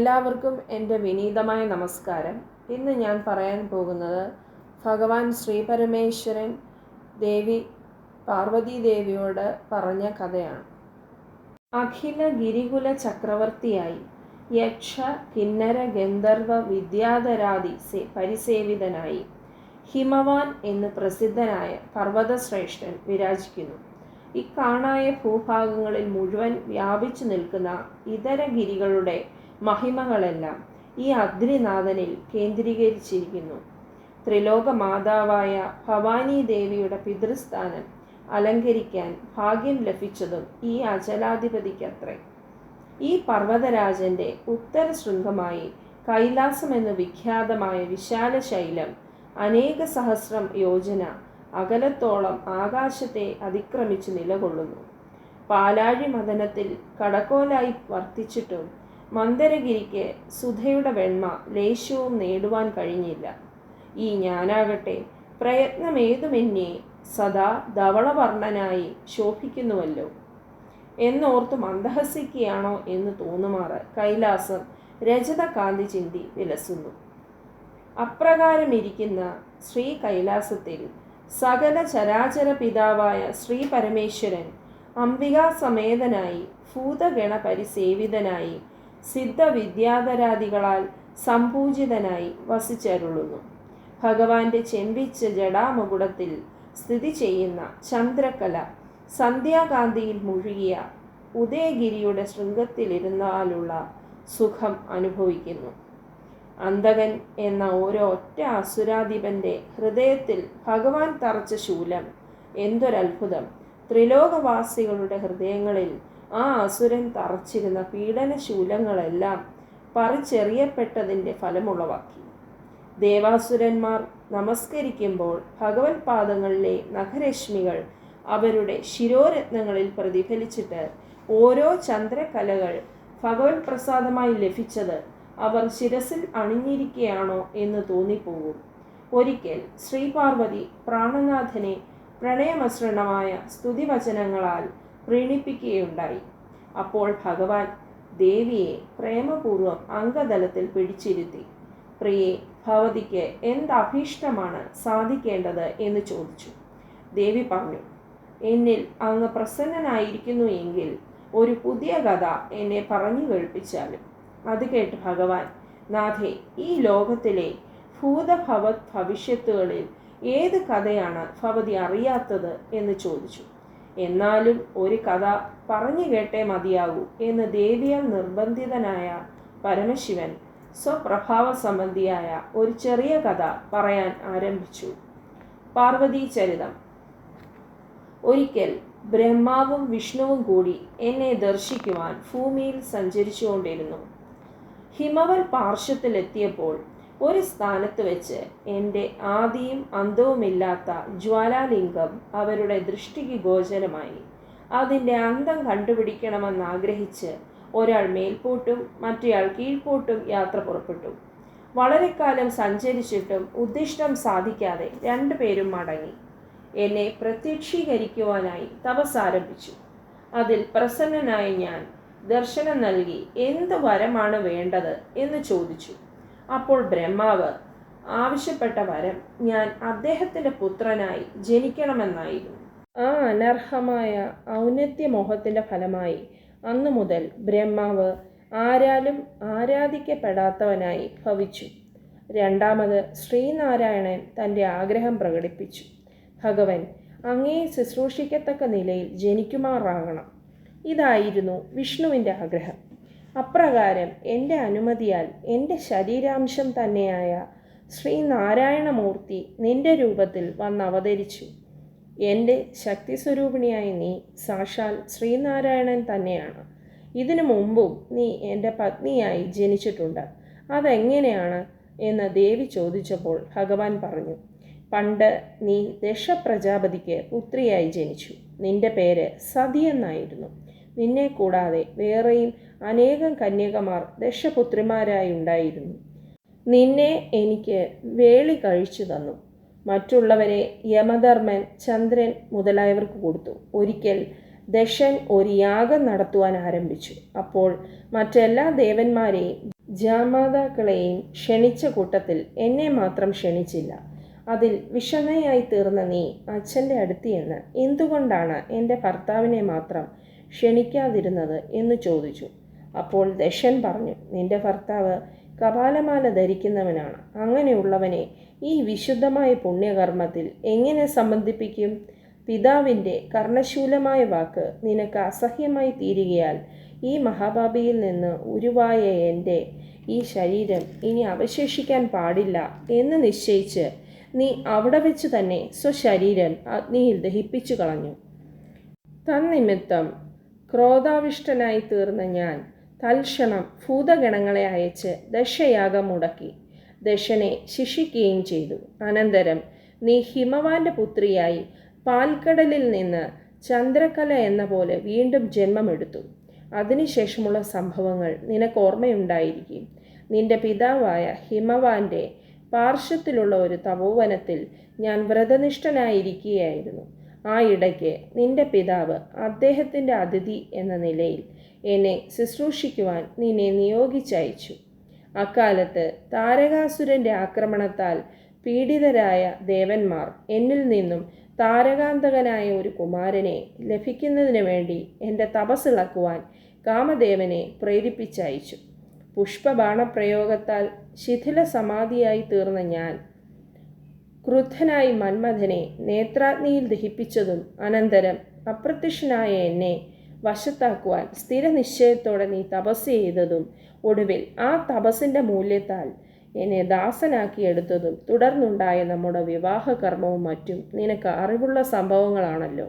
എല്ലാവർക്കും എന്റെ വിനീതമായ നമസ്കാരം. ഇന്ന് ഞാൻ പറയാൻ പോകുന്നത് ഭഗവാൻ ശ്രീ പരമേശ്വരൻ ദേവി പാർവതി ദേവിയോട് പറഞ്ഞ കഥയാണ്. അഖില ഗിരികുല ചക്രവർത്തിയായി യക്ഷ കിന്നര ഗന്ധർവ വിദ്യാധരാദി സേ- പരിസേവിതനായി ഹിമവാൻ എന്ന് പ്രസിദ്ധനായ പർവതശ്രേഷ്ഠൻ വിരാജിക്കുന്നു. ഇക്കാണായ ഭൂഭാഗങ്ങളിൽ മുഴുവൻ വ്യാപിച്ചു നിൽക്കുന്ന ഇതര ഗിരികളുടെ മഹിമകളെല്ലാം ഈ അഗ്നിനാഥനിൽ കേന്ദ്രീകരിച്ചിരിക്കുന്നു. ത്രിലോക മാതാവായ ഭവാനി ദേവിയുടെ പിതൃസ്ഥാനം അലങ്കരിക്കാൻ ഭാഗ്യം ലഭിച്ചതും ഈ അചലാധിപതിക്കത്രേ. ഈ പർവതരാജന്റെ ഉത്തര ശൃംഗമായി കൈലാസം എന്ന് വിഖ്യാതമായ വിശാല ശൈലം അനേക സഹസ്രം യോജന അകലത്തോളം ആകാശത്തെ അതിക്രമിച്ച് നിലകൊള്ളുന്നു. പാലാഴി മദനത്തിൽ കടക്കോലായി വർത്തിച്ചിട്ടും മന്ദരഗിരിക്ക് സുധയുടെ വെണ്മ ലേശവും നേടുവാൻ കഴിഞ്ഞില്ല. ഈ ഞാനാകട്ടെ പ്രയത്നമേതുമെന്നെ സദാ ധവളവർണനായി ശോഭിക്കുന്നുവല്ലോ. എന്നോർത്ത് മന്ദഹസിക്കുകയാണോ എന്ന് തോന്നുമാറ് കൈലാസം രജതകാന്തി ചിന്തി വിലസുന്നു. അപ്രകാരമിരിക്കുന്ന ശ്രീ കൈലാസത്തിൽ സകല ചരാചര പിതാവായ ശ്രീ പരമേശ്വരൻ അംബികാ സമേതനായി ഭൂതഗണ പരിസേവിതനായി സിദ്ധവിദ്യാധരാദികളാൽ സംപൂജിതനായി വസിച്ചരുളുന്നു. ഭഗവാന്റെ ചെമ്പിച്ച ജടാമകുടത്തിൽ സ്ഥിതി ചെയ്യുന്ന ചന്ദ്രകല സന്ധ്യാകാന്തിയിൽ മുഴുകിയ ഉദയഗിരിയുടെ ശൃംഗത്തിലിരുന്നാലുള്ള സുഖം അനുഭവിക്കുന്നു. അന്തകൻ എന്ന ഓരോ ഒറ്റ അസുരാധിപന്റെ ഹൃദയത്തിൽ ഭഗവാൻ തറച്ച ശൂലം എന്തൊരത്ഭുതം. ത്രിലോകവാസികളുടെ ഹൃദയങ്ങളിൽ ആ അസുരൻ തറച്ചിരുന്ന പീഡന ശൂലങ്ങളെല്ലാം പറിച്ചെറിയപ്പെട്ടതിന്റെ ഫലമുളവാക്കി ദേവാസുരന്മാർ നമസ്കരിക്കുമ്പോൾ ഭഗവത് പാദങ്ങളിലെ നഖരശ്മികൾ അവരുടെ ശിരോരത്നങ്ങളിൽ പ്രതിഫലിച്ചിട്ട് ഓരോ ചന്ദ്രകലകൾ ഭഗവത് പ്രസാദമായി ലഭിച്ചത് അവർ ശിരസിൽ അണിഞ്ഞിരിക്കുകയാണോ എന്ന് തോന്നിപ്പോകും. ഒരിക്കൽ ശ്രീപാർവതി പ്രാണനാഥനെ പ്രണയമസൃണമായ സ്തുതിവചനങ്ങളാൽ പ്രീണിപ്പിക്കുകയുണ്ടായി. അപ്പോൾ ഭഗവാൻ ദേവിയെ പ്രേമപൂർവം അംഗതലത്തിൽ പിടിച്ചിരുത്തി. പ്രിയെ ഭവതിക്ക് എന്തഭീഷ്ടമാണ് സാധിക്കേണ്ടത്? എന്ന് ചോദിച്ചു. ദേവി പറഞ്ഞു എന്നിൽ അങ്ങ് പ്രസന്നനായിരിക്കുന്നു എങ്കിൽ ഒരു പുതിയ കഥ എന്നെ പറഞ്ഞു കേൾപ്പിച്ചാലും. അത് കേട്ട് ഭഗവാൻ നാഥേ ഈ ലോകത്തിലെ ഭൂതഭവത് ഭവിഷ്യത്തുകളിൽ ഏത് കഥയാണ് ഭവതി അറിയാത്തത്? എന്ന് ചോദിച്ചു. എന്നാലും ഒരു കഥ പറഞ്ഞു കേട്ടേ മതിയാകൂ എന്ന് ദേവിയാൽ നിർബന്ധിതനായ പരമശിവൻ സ്വപ്രഭാവ സംബന്ധിയായ ഒരു ചെറിയ കഥ പറയാൻ ആരംഭിച്ചു. പാർവതി ചരിതം. ഒരിക്കൽ ബ്രഹ്മാവും വിഷ്ണുവും കൂടി എന്നെ ദർശിക്കുവാൻ ഭൂമിയിൽ സഞ്ചരിച്ചുകൊണ്ടിരുന്നു. ഹിമവൽ പാർശ്വത്തിലെത്തിയപ്പോൾ ഒരു സ്ഥാനത്ത് വെച്ച് എന്റെ ആദിയും അന്തവുമില്ലാത്ത ജ്വാലാലിംഗം അവരുടെ ദൃഷ്ടിക്ക് ഗോചരമായി. അതിന്റെ അന്തം കണ്ടുപിടിക്കണമെന്നാഗ്രഹിച്ച് ഒരാൾ മേൽപോട്ടും മറ്റേയാൾ കീഴ്പോട്ടും യാത്ര പുറപ്പെട്ടു. വളരെക്കാലം കാലം സഞ്ചരിച്ചിട്ടും ഉദ്ദിഷ്ടം സാധിക്കാതെ രണ്ടുപേരും മടങ്ങി. എന്നെ പ്രത്യക്ഷീകരിക്കുവാനായി തപസ് ആരംഭിച്ചു. അതിൽ പ്രസന്നനായ ഞാൻ ദർശനം നൽകി എന്ത് വരമാണ് വേണ്ടത് എന്ന് ചോദിച്ചു. അപ്പോൾ ബ്രഹ്മാവ് ആവശ്യപ്പെട്ട വരം ഞാൻ അദ്ദേഹത്തിന്റെ പുത്രനായി ജനിക്കണമെന്നായിരുന്നു. ആ അനർഹമായ ഔന്നത്യമോഹത്തിന്റെ ഫലമായി അന്നു മുതൽ ബ്രഹ്മാവ് ആരാലും ആരാധിക്കപ്പെടാത്തവനായി ഭവിച്ചു. രണ്ടാമത് ശ്രീനാരായണൻ തന്റെ ആഗ്രഹം പ്രകടിപ്പിച്ചു. ഭഗവൻ അങ്ങേ ശുശ്രൂഷിക്കത്തക്ക നിലയിൽ ജനിക്കുമാറാകണം. ഇതായിരുന്നു വിഷ്ണുവിന്റെ ആഗ്രഹം. അപ്രകാരം എന്റെ അനുമതിയാൽ എന്റെ ശരീരാംശം തന്നെയായ ശ്രീനാരായണമൂർത്തി നിന്റെ രൂപത്തിൽ വന്നവതരിച്ചു എന്റെ ശക്തി സ്വരൂപിണിയായ നീ സാക്ഷാൽ ശ്രീനാരായണൻ തന്നെയാണ്. ഇതിനു മുമ്പും നീ എന്റെ പത്നിയായി ജനിച്ചിട്ടുണ്ട്. അതെങ്ങനെയാണ് എന്ന് ദേവി ചോദിച്ചപ്പോൾ ഭഗവാൻ പറഞ്ഞു പണ്ട് നീ ദക്ഷപ്രജാപതിക്ക് പുത്രിയായി ജനിച്ചു. നിന്റെ പേര് സതി എന്നായിരുന്നു. നിന്നെ കൂടാതെ വേറെയും അനേകം കന്യകമാർ ദശപുത്രിമാരായി ഉണ്ടായിരുന്നു. നിന്നെ എനിക്ക് വേളി കഴിച്ചു തന്നു. മറ്റുള്ളവരെ യമധർമ്മൻ ചന്ദ്രൻ മുതലായവർക്ക് കൊടുത്തു. ഒരിക്കൽ ദശൻ ഒരു യാഗം നടത്തുവാൻ ആരംഭിച്ചു. അപ്പോൾ മറ്റെല്ലാ ദേവന്മാരെയും ജാമാതാക്കളെയും ക്ഷണിച്ച കൂട്ടത്തിൽ എന്നെ മാത്രം ക്ഷണിച്ചില്ല. അതിൽ വിഷമയായി തീർന്ന നീ അച്ഛന്റെ അടുത്ത് എന്ന് എന്തുകൊണ്ടാണ് എന്റെ ഭർത്താവിനെ മാത്രം ക്ഷണിക്കാതിരുന്നത് എന്ന് ചോദിച്ചു. അപ്പോൾ ദശൻ പറഞ്ഞു നിന്റെ ഭർത്താവ് കപാലമാല ധരിക്കുന്നവനാണ്. അങ്ങനെയുള്ളവനെ ഈ വിശുദ്ധമായ പുണ്യകർമ്മത്തിൽ എങ്ങനെ സംബന്ധിപ്പിക്കും? പിതാവിന്റെ കർണശൂലമായ വാക്ക് നിനക്ക് അസഹ്യമായി തീരുകയാൽ ഈ മഹാഭാപിയിൽ നിന്ന് ഉരുവായ എന്റെ ഈ ശരീരം ഇനി അവശേഷിക്കാൻ പാടില്ല എന്ന് നിശ്ചയിച്ച് നീ അവിടെ വെച്ച് തന്നെ സ്വശരീരം അഗ്നിയിൽ ദഹിപ്പിച്ചു കളഞ്ഞു തന്നിമിത്തം ക്രോധാവിഷ്ടനായി തീർന്ന ഞാൻ തൽക്ഷണം ഭൂതഗണങ്ങളെ അയച്ച് ദശയാഗം മുടക്കി. ദശനെ ശിക്ഷിക്കുകയും ചെയ്തു. അനന്തരം നീ ഹിമവാന്റെ പുത്രിയായി പാൽക്കടലിൽ നിന്ന് ചന്ദ്രകല എന്ന പോലെ വീണ്ടും ജന്മമെടുത്തു. അതിനുശേഷമുള്ള സംഭവങ്ങൾ നിനക്ക് ഓർമ്മയുണ്ടായിരിക്കും. നിന്റെ പിതാവായ ഹിമവാന്റെ പാർശ്വത്തിലുള്ള ഒരു തപോവനത്തിൽ ഞാൻ വ്രതനിഷ്ഠനായിരിക്കുകയായിരുന്നു. ആ ഇടയ്ക്ക് നിന്റെ പിതാവ് അദ്ദേഹത്തിന്റെ അതിഥി എന്ന നിലയിൽ എന്നെ ശുശ്രൂഷിക്കുവാൻ നിന്നെ നിയോഗിച്ചയച്ചു. അക്കാലത്ത് താരകാസുരന്റെ ആക്രമണത്താൽ പീഡിതരായ ദേവന്മാർ എന്നിൽ നിന്നും താരകാന്തകനായ ഒരു കുമാരനെ ലഭിക്കുന്നതിന് വേണ്ടി എന്റെ തപസ്സിളക്കുവാൻ കാമദേവനെ പ്രേരിപ്പിച്ചയച്ചു. പുഷ്പബാണപ്രയോഗത്താൽ ശിഥില സമാധിയായി തീർന്ന ഞാൻ ക്രുദ്ധനായി മന്മഥനെ നേത്രാഗ്നിയിൽ ദഹിപ്പിച്ചതും അനന്തരം അപ്രത്യക്ഷനായ എന്നെ വശത്താക്കുവാൻ സ്ഥിരനിശ്ചയത്തോടെ നീ തപസ് ചെയ്തതും ഒടുവിൽ ആ തപസ്സിന്റെ മൂല്യത്താൽ എന്നെ ദാസനാക്കിയെടുത്തതും തുടർന്നുണ്ടായ നമ്മുടെ വിവാഹ കർമ്മവും മറ്റും നിനക്ക് അറിവുള്ള സംഭവങ്ങളാണല്ലോ.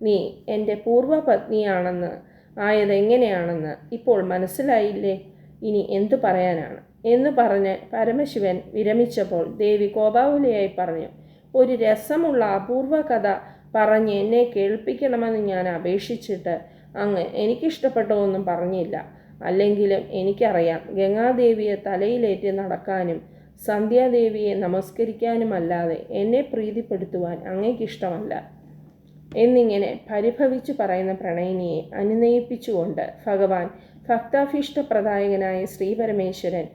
നീ എന്റെ പൂർവപത്നിയാണെന്ന് ആയതെങ്ങനെയാണെന്ന് ഇപ്പോൾ മനസ്സിലായില്ലേ? ഇനി എന്തു പറയാനാണ്? എന്ന് പറഞ്ഞ് പരമശിവൻ വിരമിച്ചപ്പോൾ ദേവി കോപാവുലയായി പറഞ്ഞു ഒരു രസമുള്ള അപൂർവ കഥ പറഞ്ഞ് എന്നെ കേൾപ്പിക്കണമെന്ന് ഞാൻ അപേക്ഷിച്ചിട്ട് അങ്ങ് എനിക്കിഷ്ടപ്പെട്ട ഒന്നും പറഞ്ഞില്ല. അല്ലെങ്കിലും എനിക്കറിയാം ഗംഗാദേവിയെ തലയിലേറ്റ് നടക്കാനും സന്ധ്യാദേവിയെ നമസ്കരിക്കാനുമല്ലാതെ എന്നെ പ്രീതിപ്പെടുത്തുവാൻ അങ്ങേക്കിഷ്ടമല്ല. എന്നിങ്ങനെ പരിഭവിച്ചു പറയുന്ന പ്രണയിനിയെ അനുനയിപ്പിച്ചുകൊണ്ട് ഭഗവാൻ ഭക്താഭീഷ്ടപ്രദായകനായ ശ്രീപരമേശ്വരൻ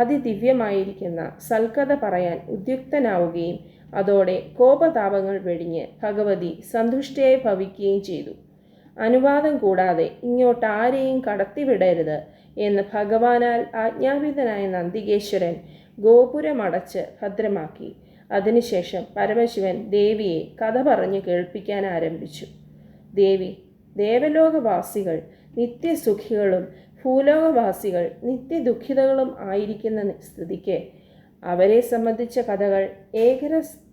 അതിദിവ്യമായിരിക്കുന്ന സൽക്കഥ പറയാൻ ഉദ്യുക്തനാവുകയും അതോടെ കോപതാപങ്ങൾ വെടിഞ്ഞ് ഭഗവതി സന്തുഷ്ടയായി ഭവിക്കുകയും ചെയ്തു. അനുവാദം കൂടാതെ ഇങ്ങോട്ട് ആരെയും കടത്തിവിടരുത് എന്ന് ഭഗവാനാൽ ആജ്ഞാപിതനായ നന്ദികേശ്വരൻ ഗോപുരമടച്ച് ഭദ്രമാക്കി. അതിനുശേഷം പരമശിവൻ ദേവിയെ കഥ പറഞ്ഞു കേൾപ്പിക്കാൻ ആരംഭിച്ചു. ദേവി ദേവലോകവാസികൾ നിത്യസുഖികളും ഭൂലോകവാസികൾ നിത്യദുഃഖിതകളും ആയിരിക്കുന്ന സ്ഥിതിക്ക്. അവരെ സംബന്ധിച്ച കഥകൾ ഏകരസ്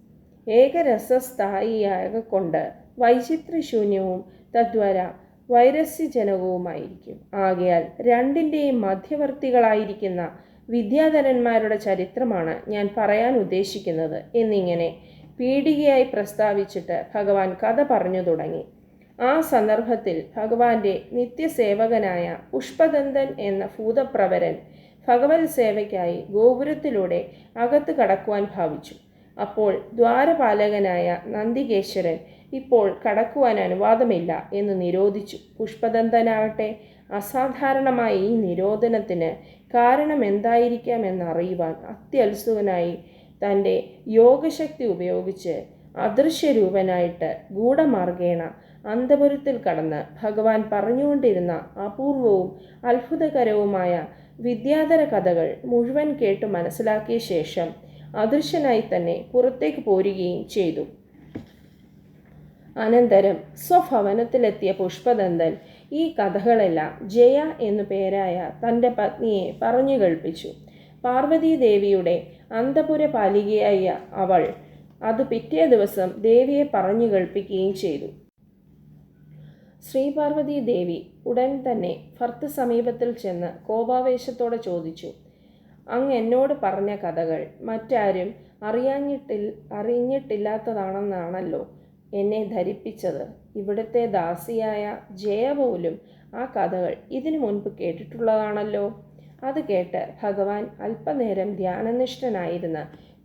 ഏകരസസ്ഥായിയാകൊണ്ട് വൈചിത്രശൂന്യവും തദ്വാര വൈരസ്യജനകവുമായിരിക്കും. ആകയാൽ രണ്ടിന്റെയും മധ്യവർത്തികളായിരിക്കുന്ന വിദ്യാധരന്മാരുടെ ചരിത്രമാണ് ഞാൻ പറയാൻ ഉദ്ദേശിക്കുന്നത് എന്നിങ്ങനെ പീഡികയായി പ്രസ്താവിച്ചിട്ട് ഭഗവാൻ കഥ പറഞ്ഞു തുടങ്ങി. ആ സന്ദർഭത്തിൽ ഭഗവാന്റെ നിത്യസേവകനായ പുഷ്പദന്തൻ എന്ന ഭൂതപ്രവരൻ ഭഗവത് സേവയ്ക്കായി ഗോപുരത്തിലൂടെ അകത്ത് കടക്കുവാൻ ഭാവിച്ചു. അപ്പോൾ ദ്വാരപാലകനായ നന്ദികേശ്വരൻ ഇപ്പോൾ കടക്കുവാൻ അനുവാദമില്ല എന്ന് നിരോധിച്ചു. പുഷ്പദന്തനാകട്ടെ അസാധാരണമായ ഈ നിരോധനത്തിന് കാരണം എന്തായിരിക്കാം എന്നറിയുവാൻ അത്യത്സുകനായി തന്റെ യോഗശക്തി ഉപയോഗിച്ച് അദൃശ്യരൂപനായിട്ട് ഗൂഢമാർഗേണ അന്തപുരത്തിൽ കടന്ന് ഭഗവാൻ പറഞ്ഞുകൊണ്ടിരുന്ന അപൂർവവും അത്ഭുതകരവുമായ വിദ്യാധര കഥകൾ മുഴുവൻ കേട്ട് മനസ്സിലാക്കിയ ശേഷം അദൃശ്യനായി തന്നെ പുറത്തേക്ക് പോരുകയും ചെയ്തു. അനന്തരം സ്വഭവനത്തിലെത്തിയ പുഷ്പദന്തൻ ഈ കഥകളെല്ലാം ജയ എന്നു പേരായ തന്റെ പത്നിയെ പറഞ്ഞു കേൾപ്പിച്ചു. പാർവതീദേവിയുടെ അന്തപുര പാലികയായ അവൾ അത് പിറ്റേ ദിവസം ദേവിയെ പറഞ്ഞു കേൾപ്പിക്കുകയും ചെയ്തു. ശ്രീപാർവതി ദേവി ഉടൻ തന്നെ ഭർത്ത് സമീപത്തിൽ ചെന്ന് കോപാവേശത്തോടെ ചോദിച്ചു അങ്ങ് എന്നോട് പറഞ്ഞ കഥകൾ മറ്റാരും അറിയാഞ്ഞിട്ടിൽ അറിഞ്ഞിട്ടില്ലാത്തതാണെന്നാണല്ലോ എന്നെ ധരിപ്പിച്ചത്. ഇവിടുത്തെ ദാസിയായ ജയ പോലും ആ കഥകൾ ഇതിനു മുൻപ് കേട്ടിട്ടുള്ളതാണല്ലോ. അത് കേട്ട് ഭഗവാൻ അല്പനേരം ധ്യാനനിഷ്ഠനായിരുന്ന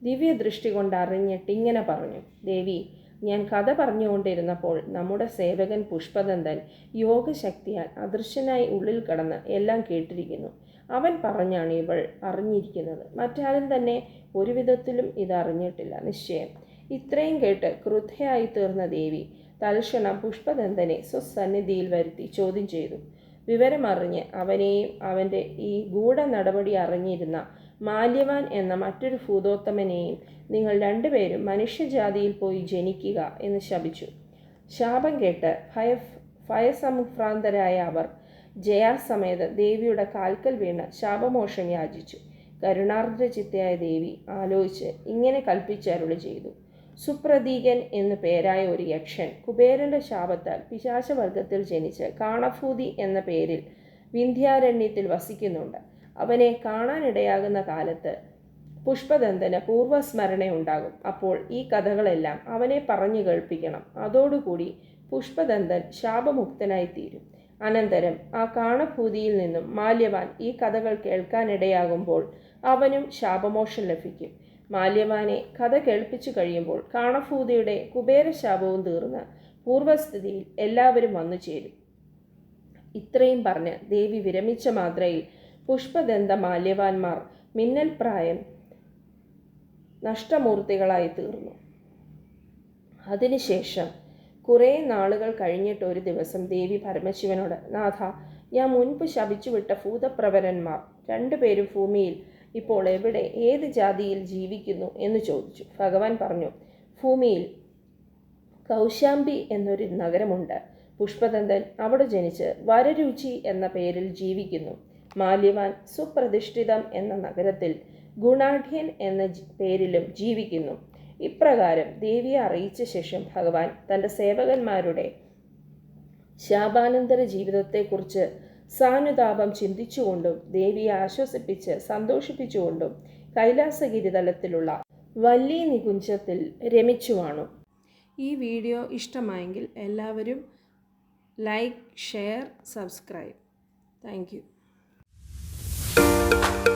ദിവ്യദൃഷ്ടി കൊണ്ട് അറിഞ്ഞിട്ട് ഇങ്ങനെ പറഞ്ഞു. ദേവി ഞാൻ കഥ പറഞ്ഞുകൊണ്ടിരുന്നപ്പോൾ നമ്മുടെ സേവകൻ പുഷ്പദന്തൻ യോഗശക്തിയാൽ അദൃശ്യനായി ഉള്ളിൽ കടന്ന് എല്ലാം കേട്ടിരിക്കുന്നു. അവൻ പറഞ്ഞാണ് ഇവൾ അറിഞ്ഞിരിക്കുന്നത്. മറ്റാരും തന്നെ ഒരു വിധത്തിലും ഇത് അറിഞ്ഞിട്ടില്ല. നിശ്ചയം. ഇത്രയും കേട്ട് ക്രുദ്ധയായി തീർന്ന ദേവി തൽക്ഷണം പുഷ്പദന്തനെ സ്വസന്നിധിയിൽ വരുത്തി ചോദ്യം ചെയ്തു. വിവരമറിഞ്ഞ് അവനെയും അവന്റെ ഈ ഗൂഢ നടപടി അറിഞ്ഞിരുന്ന മാല്യവാൻ എന്ന മറ്റൊരു ഭൂതോത്തമനെയും നിങ്ങൾ രണ്ടുപേരും മനുഷ്യജാതിയിൽ പോയി ജനിക്കുക എന്ന് ശപിച്ചു. ശാപം കേട്ട് ഭയ ഭയസംഭ്രാന്തരായ അവർ ജയാസമേത ദേവിയുടെ കാൽക്കൽ വീണ് ശാപമോഷം യാചിച്ചു. കരുണാർദ്രചിത്തയായ ദേവി ആലോചിച്ച് ഇങ്ങനെ കൽപ്പിച്ചരുളി ചെയ്തു. സുപ്രതീകൻ എന്നു പേരായ ഒരു യക്ഷൻ കുബേരന്റെ ശാപത്താൽ പിശാചവർഗത്തിൽ ജനിച്ച് കാണഭൂതി എന്ന പേരിൽ വിന്ധ്യാരണ്യത്തിൽ വസിക്കുന്നുണ്ട്. അവനെ കാണാനിടയാകുന്ന കാലത്ത് പുഷ്പദന്തന് പൂർവസ്മരണയുണ്ടാകും അപ്പോൾ ഈ കഥകളെല്ലാം അവനെ പറഞ്ഞു കേൾപ്പിക്കണം. അതോടുകൂടി പുഷ്പദന്തൻ ശാപമുക്തനായി തീരും അനന്തരം ആ കാണഭൂതിയിൽ നിന്നും മാല്യവാൻ ഈ കഥകൾ കേൾക്കാനിടയാകുമ്പോൾ അവനും ശാപമോഷം ലഭിക്കും. മാല്യവാനെ കഥ കേൾപ്പിച്ചു കഴിയുമ്പോൾ കാണഭൂതിയുടെ കുബേരശാപവും തീർന്ന് പൂർവസ്ഥിതിയിൽ എല്ലാവരും വന്നു ചേരും ഇത്രയും പറഞ്ഞ് ദേവി വിരമിച്ച മാത്രയിൽ പുഷ്പദന്ത മാല്യവാന്മാർ മിന്നൽ പ്രായം നഷ്ടമൂർത്തികളായി തീർന്നു. അതിനുശേഷം കുറേ നാളുകൾ കഴിഞ്ഞിട്ട് ഒരു ദിവസം ദേവി പരമശിവനോട് നാഥ ഞാൻ മുൻപ് ശപിച്ചുവിട്ട ഭൂതപ്രവരന്മാർ രണ്ടുപേരും ഭൂമിയിൽ ഇപ്പോൾ എവിടെ ഏത് ജാതിയിൽ ജീവിക്കുന്നു? എന്ന് ചോദിച്ചു. ഭഗവാൻ പറഞ്ഞു ഭൂമിയിൽ കൗശാംബി എന്നൊരു നഗരമുണ്ട്. പുഷ്പദന്തൻ അവിടെ ജനിച്ച് വരരുചി എന്ന പേരിൽ ജീവിക്കുന്നു. മാല്യവാൻ സുപ്രതിഷ്ഠിതം എന്ന നഗരത്തിൽ ഗുണാഢ്യൻ എന്ന പേരിലും ജീവിക്കുന്നു. ഇപ്രകാരം ദേവിയെ അറിയിച്ച ശേഷം ഭഗവാൻ തന്റെ സേവകന്മാരുടെ ശാപാനന്തര ജീവിതത്തെക്കുറിച്ച് സാനുതാപം ചിന്തിച്ചുകൊണ്ടും ദേവിയെ ആശ്വസിപ്പിച്ച് സന്തോഷിപ്പിച്ചുകൊണ്ടും കൈലാസഗിരി തലത്തിലുള്ള വല്ലി നികുഞ്ചത്തിൽ രമിച്ചുവാണു. ഈ വീഡിയോ ഇഷ്ടമായെങ്കിൽ എല്ലാവരും like share subscribe. Thank you